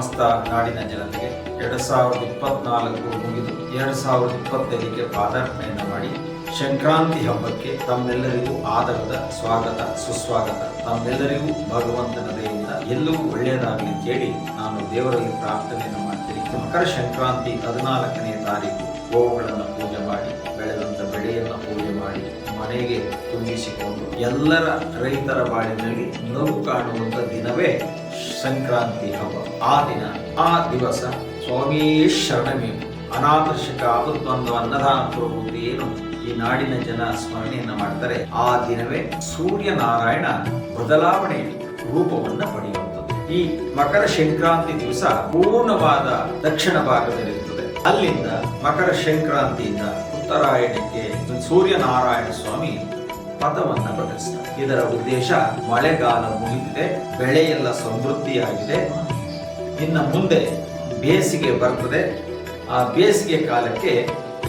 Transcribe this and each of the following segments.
ಸಮಸ್ತ ನಾಡಿನ ಜನತೆಗೆ ಎರಡು ಸಾವಿರದ ಇಪ್ಪತ್ನಾಲ್ಕು ಮುಗಿದು ಎರಡು ಸಾವಿರದ ಇಪ್ಪತ್ತೈದಕ್ಕೆ ಪಾದಾರ್ಪಣೆಯನ್ನು ಮಾಡಿ ಸಂಕ್ರಾಂತಿ ಹಬ್ಬಕ್ಕೆ ತಮ್ಮೆಲ್ಲರಿಗೂ ಆದರದ ಸ್ವಾಗತ, ಸುಸ್ವಾಗತ. ತಮ್ಮೆಲ್ಲರಿಗೂ ಭಗವಂತನ ದಯೆಯಿಂದ ಎಲ್ಲವೂ ಒಳ್ಳೆಯದಾಗಲಿ ಕೇಳಿ ನಾನು ದೇವರಲ್ಲಿ ಪ್ರಾರ್ಥನೆಯನ್ನು ಮಾಡ್ತೀನಿ. ಮಕರ ಸಂಕ್ರಾಂತಿ ಹದಿನಾಲ್ಕನೇ ತಾರೀಕು. ಗೋವುಗಳನ್ನು ಮನೆಗೆ ತುಂಬಿಸಿಕೊಂಡು ಎಲ್ಲರ ರೈತರ ಬಾಳಿನಲ್ಲಿ ನಗು ಕಾಣುವಂಥ ದಿನವೇ ಸಂಕ್ರಾಂತಿ ಹಬ್ಬ. ಆ ದಿನ, ಆ ದಿವಸ ಸ್ವಾಮಿ ಶರಣಮೇ. ಅನಾದರ್ಶಕ ಆಪತ್ಬಂಧು ಅನ್ನದಾನ ಪ್ರಭುತಿ ಏನು ಈ ನಾಡಿನ ಜನ ಸ್ಮರಣೆಯನ್ನು ಮಾಡ್ತಾರೆ. ಆ ದಿನವೇ ಸೂರ್ಯನಾರಾಯಣ ಬದಲಾವಣೆ ರೂಪವನ್ನು ಪಡೆಯುವಂಥದ್ದು. ಈ ಮಕರ ಸಂಕ್ರಾಂತಿ ದಿವಸ ಪೂರ್ಣವಾದ ದಕ್ಷಿಣ ಭಾಗದಲ್ಲಿರುತ್ತದೆ ಅಲ್ಲಿಂದ ಮಕರ ಸಂಕ್ರಾಂತಿಯಿಂದ ಉತ್ತರಾಯಣಕ್ಕೆ ಸೂರ್ಯನಾರಾಯಣ ಸ್ವಾಮಿ ಪಥವನ್ನ ಪ್ರಕಟಿಸ್ತಾರೆ. ಇದರ ಉದ್ದೇಶ ಮಳೆಗಾಲ ಮುಗಿದಿದೆ, ಬೆಳೆಯೆಲ್ಲ ಸಮೃದ್ಧಿಯಾಗಿದೆ. ಇನ್ನು ಮುಂದೆ ಬೇಸಿಗೆ ಬರ್ತದೆ. ಆ ಬೇಸಿಗೆ ಕಾಲಕ್ಕೆ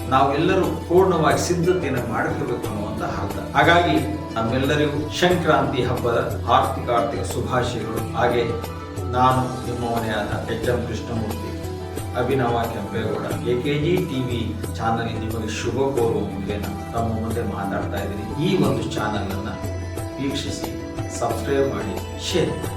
ನಾವೆಲ್ಲರೂ ಪೂರ್ಣವಾಗಿ ಸಿದ್ಧತೆಯನ್ನು ಮಾಡಿಕೊಳ್ಬೇಕು ಅನ್ನುವಂತ ಅರ್ಥ. ಹಾಗಾಗಿ ನಮ್ಮೆಲ್ಲರಿಗೂ ಸಂಕ್ರಾಂತಿ ಹಬ್ಬದ ಆರ್ಥಿಕ ಆರ್ಥಿಕ ಶುಭಾಶಯಗಳು. ಹಾಗೆ ನಾನು ನಿಮ್ಮ ಮನೆಯಾದ H M Krishnamurthy Abhinava Kempegowda A K G TV channel ನಿಮಗೆ ಶುಭ ಕೋರುವ ಮುಖೇನ ತಮ್ಮ ಮುಂದೆ ಮಾತಾಡ್ತಾ ಇದ್ದೀನಿ. ಈ ಒಂದು ಚಾನಲ್ ಅನ್ನ ವೀಕ್ಷಿಸಿ, ಸಬ್ಸ್ಕ್ರೈಬ್ ಮಾಡಿ ಶೇರ್ ಮಾಡಿ.